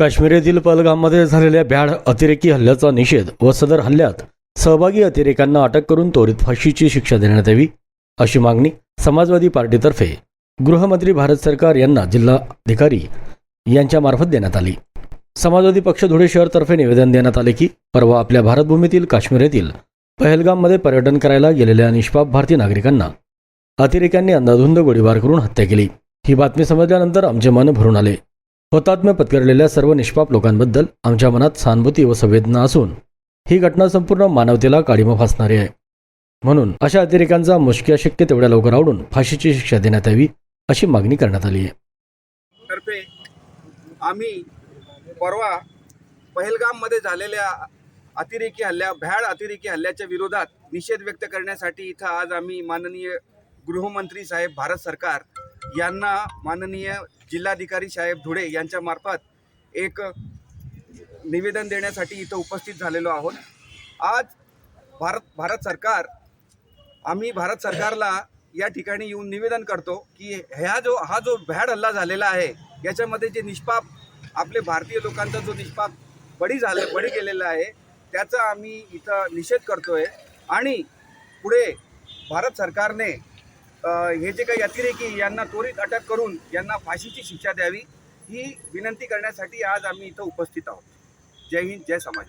काश्मीर पलगाममध्ये झालेल्या भ्याड अतिरेकी हल्ल्याचा निषेध व सदर हल्ल्यात सहभागी अतिरेक्यांना अटक करून त्वरित फाशीची शिक्षा देण्यात यावी अशी मागणी समाजवादी पार्टीतर्फे गृहमंत्री भारत सरकार यांना जिल्हाधिकारी यांच्यामार्फत देण्यात आली. समाजवादी पक्ष धुळे शहरतर्फे निवेदन देण्यात आले की परवा आपल्या भारतभूमीतील काश्मीर येथील पहलगाममध्ये पर्यटन करायला गेलेल्या निष्पाप भारतीय नागरिकांना अतिरेक्यांनी अंधाधुंद गोळीबार करून हत्या केली. ही बातमी समजल्यानंतर आमचे मन भरून आले. हुतात्म्य पत्करलेल्या सर्व निष्पाप लोकांबद्दल आमच्या मनात सहानुभूती व संवेदना असून ही घटना संपूर्ण मानवतेला काळीमा फासणारी आहे. म्हणून अशा अतिरेकांचा मुश्किल शक्य तेवढ्या लवकर आवडून फाशीची शिक्षा देण्यात यावी अशी मागणी करण्यात आली आहे. आम्ही परवा पहलगाममध्ये झालेल्या अतिरेकी हल्ल्या भ्याड अतिरेकी हल्ल्याच्या विरोधात निषेध व्यक्त करण्यासाठी इथं आज आम्ही माननीय गृहमंत्री साहेब भारत सरकार यांना माननीय जिल्हाधिकारी साहेब धुळे यांच्यामार्फत एक निवेदन देण्यासाठी इथं उपस्थित झालेलो आहोत. आज भारत भारत सरकार आम्ही भारत सरकारला या ठिकाणी येऊन निवेदन करतो की ह्या जो हा जो भ्याड हल्ला झालेला आहे याच्यामध्ये जे निष्पाप आपले भारतीय लोकांचा जो निष्पाप बळी झाले बळी गेलेला आहे त्याचा आम्ही इथं निषेध करतोय. आणि पुढे भारत सरकारने हे जे काही अतिरेकी यांना त्वरित अटक करून यांना फाशीची शिक्षा द्यावी ही विनंती करण्यासाठी आज आम्ही इथं उपस्थित आहोत. जय हिंद जय समाज.